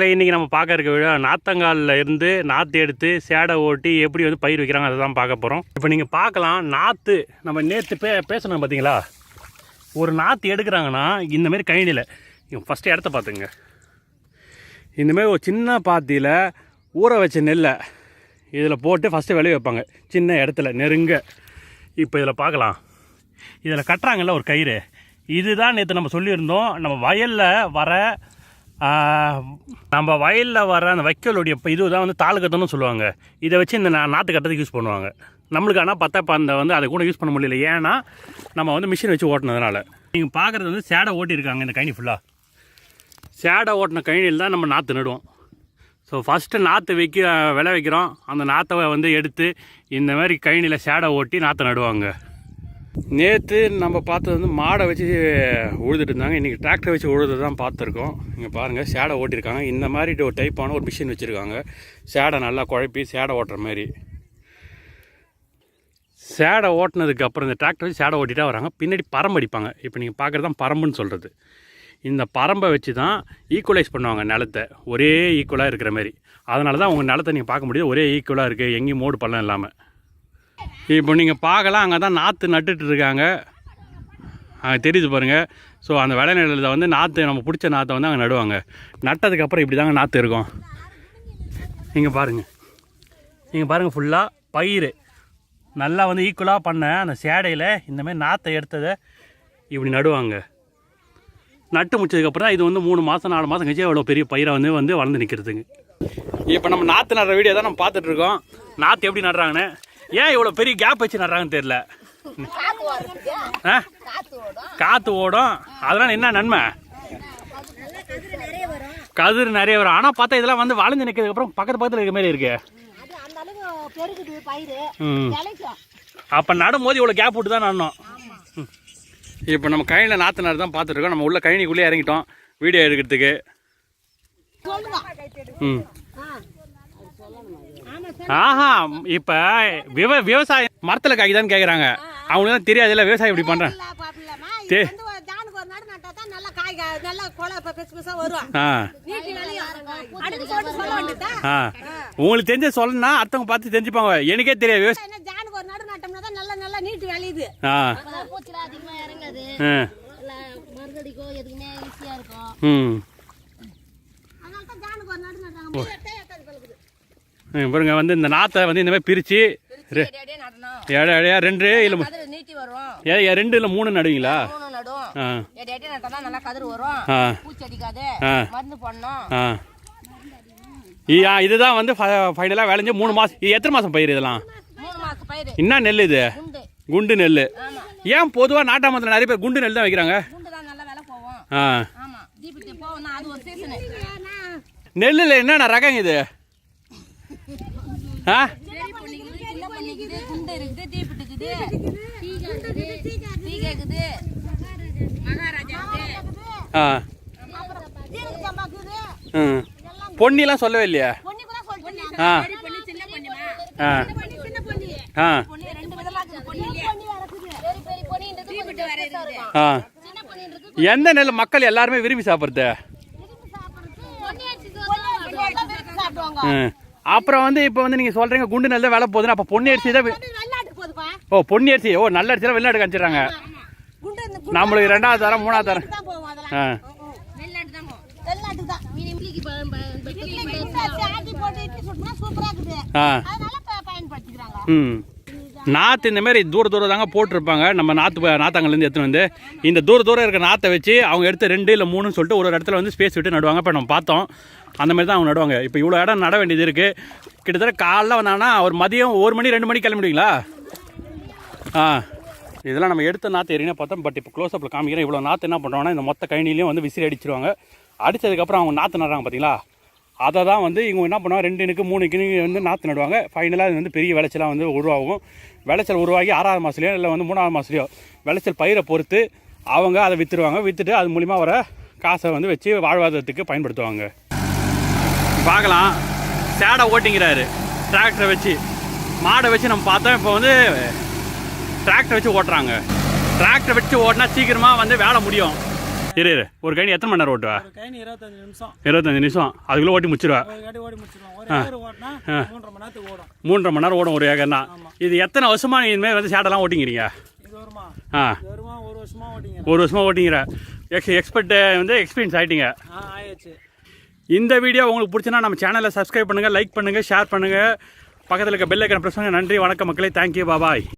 இன்றைக்கி நம்ம பார்க்க இருக்க விழா நாத்தங்காலில் இருந்து நாற்று எடுத்து சேடை ஓட்டி எப்படி வந்து பயிர் வைக்கிறாங்க அதை தான் பார்க்க போகிறோம் இப்போ நீங்கள் பார்க்கலாம் நாற்று நம்ம நேற்று பே பேசணும் பார்த்தீங்களா? ஒரு நாற்று எடுக்கிறாங்கன்னா இந்தமாரி கழனியில் ஃபஸ்ட்டு இடத்த பார்த்துங்க இந்தமாரி ஒரு சின்ன பாத்தியில் ஊற வச்ச நெல்லை இதில் போட்டு ஃபஸ்ட்டு விளைய வைப்பாங்க. சின்ன இடத்துல நெருங்க. இப்போ இதில் பார்க்கலாம். இதில் கட்டுறாங்கல்ல ஒரு கயிறு. இதுதான் நேற்று நம்ம சொல்லியிருந்தோம் நம்ம வயலில் வர நம்ம வயலில் வர அந்த வைக்கோலுடைய இப்போ இதுதான் வந்து தாள் சொல்லுவாங்க. இதை வச்சு இந்த நாற்று கட்டுறதுக்கு யூஸ் பண்ணுவாங்க. நம்மளுக்கு ஆனால் பத்தா இப்போ அந்த வந்து அதை கூட யூஸ் பண்ண முடியல. ஏன்னா நம்ம வந்து மிஷின் வச்சு ஓட்டினதுனால. நீங்கள் பார்க்குறது வந்து சேடை ஓட்டியிருக்காங்க இந்த கழனி ஃபுல்லாக சேடை ஓட்டின கழனியில் தான் நம்ம நாற்று நடுவோம். ஸோ ஃபஸ்ட்டு நாற்று வைக்க விளை வைக்கிறோம். அந்த நாற்றை வந்து எடுத்து இந்த மாதிரி கழனியில் சேடை ஓட்டி நாற்றை நடுவாங்க. நேற்று நம்ம பார்த்தது வந்து மாடை வச்சு உழுதுட்டு இருந்தாங்க. இன்றைக்கி டிராக்டர் வச்சு உழுது தான் பார்த்துருக்கோம். இங்கே பாருங்கள் சேடை ஓட்டியிருக்காங்க. இந்த மாதிரி ஒரு டைப்பான ஒரு மிஷின் வச்சுருக்காங்க. சேடை நல்லா குழப்பி சேடை ஓட்டுற மாதிரி. சேடை ஓட்டினதுக்கு அப்புறம் இந்த டிராக்டர் வச்சு சேடை ஓட்டிகிட்டே வராங்க. பின்னாடி பரம்பு அடிப்பாங்க. இப்போ நீங்கள் பார்க்குறது தான் பரம்புன்னு சொல்கிறது இந்த பரம்பை வச்சு தான் ஈக்குவலைஸ் பண்ணுவாங்க நிலத்தை. ஒரே ஈக்குவலாக இருக்கிற மாதிரி. அதனால தான் உங்கள் நிலத்தை நீங்கள் பார்க்க முடியாது. ஒரே ஈக்குவலாக இருக்குது எங்கேயும் மோடு பள்ளம் இல்லாமல் இப்போ நீங்கள் பார்க்கலாம் அங்கே தான் நாற்று நட்டுட்டு இருக்காங்க. அங்கே தெரியுது பாருங்கள் ஸோ அந்த விளைநிலத்தில் வந்து நாற்று நம்ம பிடிச்ச நாற்றை வந்து அங்கே நடுவாங்க. நட்டதுக்கப்புறம் இப்படி தாங்க நாற்று இருக்கும். நீங்கள் பாருங்கள் நீங்கள் பாருங்கள் ஃபுல்லாக பயிர் நல்லா வந்து ஈக்குவலாக பண்ண அந்த சேடையில் இந்தமாரி நாற்றை எடுத்ததை இப்படி நடுவாங்க. நட்டு முடிச்சதுக்கப்புறம் இது வந்து மூணு மாதம் நாலு மாதம் கழிச்சு அவ்வளோ பெரிய பயிரை வந்து வந்து வளர்ந்து நிற்கிறதுங்க இப்போ நம்ம நாற்று நடுற வீடியோ தான் நம்ம பார்த்துட்ருக்கோம் நாற்று எப்படி நடுறாங்கன்னு? ஏன் இவ்வளோ பெரிய கேப் வச்சு நடுறாங்கன்னு தெரியல. காற்று ஓடும். அதெல்லாம் என்ன நன்மை? கதிர் நிறைய வரும். ஆனால் பார்த்தா இதெல்லாம் வந்து வளைஞ்சு நிற்கிறதுக்கப்புறம் பக்கத்து பக்கத்தில் இருக்க மாதிரி இருக்கு. அப்போ நடும்போது இவ்வளோ கேப் விட்டு தான் நடணும். இப்போ நம்ம கழனியில் நாற்று நடு தான் பார்த்துருக்கோம் நம்ம உள்ள கழனிக்குள்ளே இறங்கிட்டோம். வீடியோ எடுக்கிறதுக்கு. ம். ஆஹா இப்போ விவ விவசாயம் மரத்தில் காய்க்குதான்னு கேட்குறாங்க அவங்களுக்கு தான் தெரியாதுல்ல விவசாயம் இப்படி பண்ணுறேன் இல்ல தே- உங்களுக்கு தெரிஞ்ச சொல்லணும்னா அடுத்தவங்க பார்த்து தெரிஞ்சுப்பாங்க. எனக்கே தெரியாது. விவசாயம் என்ன ஜானுக்கு ஒரு நாடு நட்டோம்னா தான் நல்லா நல்லா நீட்டு விளையுது ஆ. பூச்சிலாம் அதிகமா இறங்காது. மருந்தடிக்கோ எதுக்குமே ஈஸியா இருக்கும். ம். அதனால தான் ஜானுக்கு ஒரு நாடு நட்டாங்க முள்ளு எடுத்தா எட்டாது பழுகுது. ம், பாருங்க வந்து இந்த நாற்றை வந்து இந்த மாதிரி பிரித்து ஏழை ஏழையா? ரெண்டு இல்லை கதிர் நீட்டி வரும் ஏ ஏ, ரெண்டு இல்லை மூணு நடுவீங்களா? ஆ. ஆ. பூச்சி அடிக்காது. ஆ. இதுதான் வந்து ஃபைனலாக விளைஞ்சு மூணு மாதம் இது எத்தனை மாதம் பயிர் இதெல்லாம்? மூணு மாசம் பயிர். என்ன நெல் இது? குண்டு. குண்டு நெல் ஆமா. ஏன் பொதுவாக நாட்டாமத்தில் நிறைய பேர் குண்டு நெல் தான் வைக்கிறாங்க? குண்டு தான் நல்லா விலை போவோம் ஆ. ஆமா. தீபிட்டு போவோம்னா அது ஒரு சீசனு நெல்லில் என்னென்ன ரகங்க இது ஆ பெரிய பொண்ணுக்குது சின்ன பொண்ணுக்குது குண்டு இருக்குது தீபிட்டுக்குது தீகா இருக்குது தீகா இருக்குது மகாராஜா ஆ? ம் பொன்னிலாம் சொல்லவே இல்லையா? ஆ. ஆ. ஆ. ஆ. எந்த நெல் மக்கள் எல்லாருமே விரும்பி சாப்பிட்றது? ம் அப்புறம் வந்து இப்போ வந்து நீங்கள் சொல்கிறீங்க குண்டு நெல் தான் விலை போகுதுன்னு அப்போ பொன்னி அரிசி தான் வி- பொண்ணு போகுதுப்பா ஓ பொன்னி அரிசி. ஓ நல்ல அரிசி தான் வெளிநாட்டுக்கு அனுப்பிச்சிடுறாங்க. நம்மளுக்கு ரெண்டாவது தரம் மூணாவது தரம். தான் ஆ. தான் தான். ஆ. ம். நாற்று இந்த மாதிரி தூர தூரம் தாங்க போட்டிருப்பாங்க. நம்ம நாற்று நாத்தாங்கலேருந்து எடுத்துன்னு வந்து. இந்த தூர தூரம் இருக்கிற நாற்றை வச்சு அவங்க எடுத்து ரெண்டு இல்லை மூணுன்னு சொல்லிட்டு ஒரு இடத்துல வந்து ஸ்பேஸ் விட்டு நடுவாங்க. இப்போ நம்ம பார்த்தோம். அந்த மாதிரி தான் அவங்க நடுவாங்க. இப்போ இவ்வளோ இடம் நட வேண்டியது இருக்குது கிட்டத்தட்ட காலைல வந்தாங்கன்னா ஒரு மதியம் ஒரு மணி ரெண்டு மணிக்கு கிளம்பிடுவீங்களா ஆ. இதெல்லாம் நம்ம எடுத்த நாற்று எறினா பார்த்தோம். பட் இப்போ க்ளோஸ்அப்பில் காமிக்கிறேன். இவ்வளோ நாற்று என்ன பண்ணுறோன்னா இந்த மொத்த கழனிலையும் வந்து விசிறி அடிச்சிருவாங்க. அடித்ததுக்கப்புறம் அவங்க நாற்று நடுறாங்க பார்த்தீங்களா அதை தான் வந்து இவங்க என்ன பண்ணுவாங்க ரெண்டு இனுக்கு மூணு கிணி வந்து நாற்று நடுவாங்க. ஃபைனலாக இது வந்து பெரிய விளைச்சலாக வந்து உருவாகும். விளைச்சல் உருவாகி ஆறாவது மாதத்துலையோ இல்லை வந்து மூணாவது மாதத்துலையோ விளைச்சல் பயிரை பொறுத்து அவங்க அதை விற்றுருவாங்க விற்றுட்டு அது மூலிமா வர காசை வந்து வச்சு வாழ்வாதாரத்துக்கு பயன்படுத்துவாங்க. பார்க்கலாம். சேடை ஓட்டிங்கிறாரு. டிராக்டரை வச்சு மாடை வச்சு நம்ம பார்த்தோம். இப்போ வந்து டிராக்டர் வச்சு ஓட்டுறாங்க. டிராக்டர் வச்சு ஓட்டினா சீக்கிரமாக வந்து வேலை முடியும். இரு இரு. ஒரு கழனி எத்தனை மணி நேரம் ஓட்டுவா? இருபத்தஞ்சு நிமிஷம். இருபத்தஞ்சு நிமிஷம். அதுக்குள்ளே ஓட்டி முடிச்சிருவா? மூன்றரை மணி நேரம் ஓடும் ஒரு ஏக்கர்னா இது எத்தனை வருஷமா இனிமேல் வந்து சேடெல்லாம் ஓட்டிங்கிறீங்க? ஆ. ஒரு வருஷமா ஓட்டிங்க. ஒரு வருஷமா ஓட்டிங்கிற. எக்ஸ் எக்ஸ்பர்ட் வந்து எக்ஸ்பீரியன்ஸ் ஆகிட்டீங்க இந்த வீடியோ உங்களுக்கு பிடிச்சினா நம்ம சேனலை சப்ஸ்கிரைப் பண்ணுங்கள் லைக் பண்ணுங்கள் ஷேர் பண்ணுங்கள் பக்கத்தில் இருக்க பெல் ஐக்கனை ப்ரெஸ் பண்ணுங்கள் நன்றி வணக்கம் மக்களே. தேங்க்யூ பாபாய்